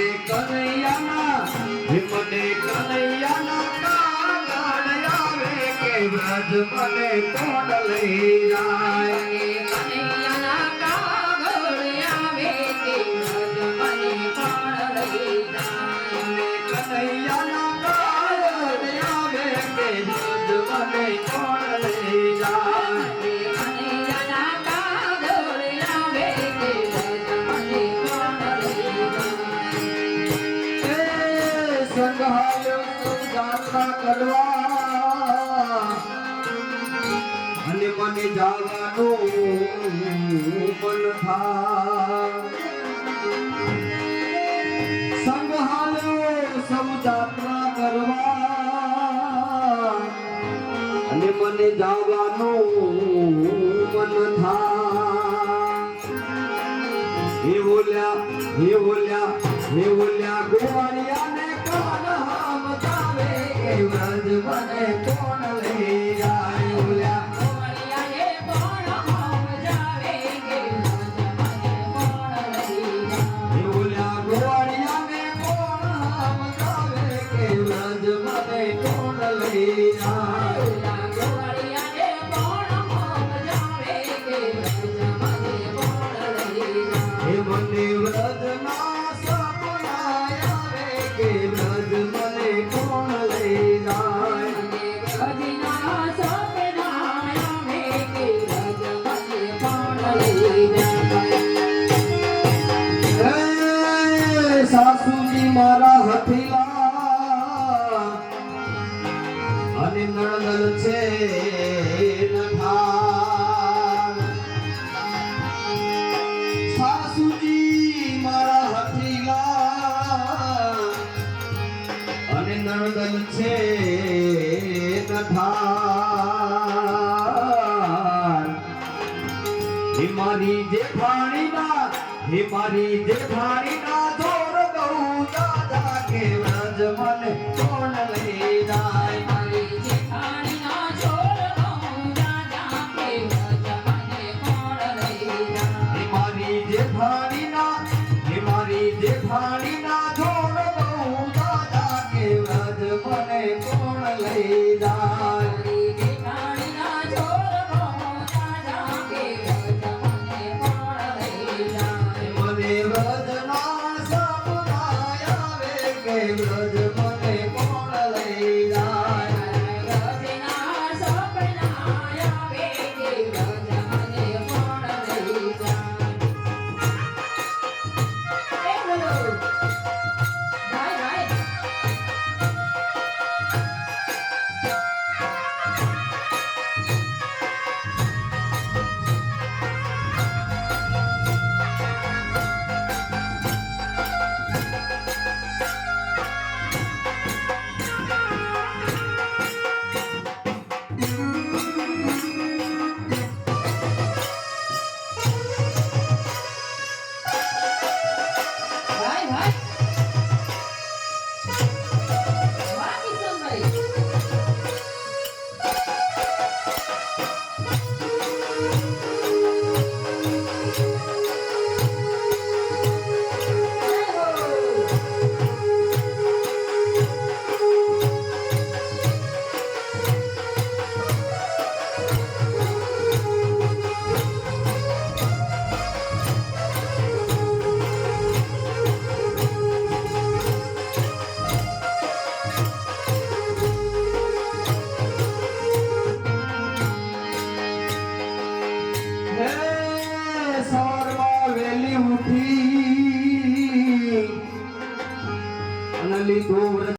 હિમને કનૈયાના હિમને કનૈયાના કાગળ આવે કે વ્રજ મને કોણ લઈ જાય? કનૈયાના કાગળ આવે કે વ્રજ મને કોણ લઈ જાય? કનૈયાના કાગળ આવે કે વ્રજ મને જાત્રા કરવા. અને મને જાવાનું મને જાવાનું મન થાય. હે બોલ્યા હે બોલ્યા હે બોલ્યા. મને નણંદ છે નઠાર હે મારી હિમારી જે જેઠાણીના જોર બહુ દાદા કે વ્રજ મને કોણ લઈ જાય? મારી જેઠાણીના છોડ કોણ લઈ સવારમાં વહેલી ઉઠી અને લીધું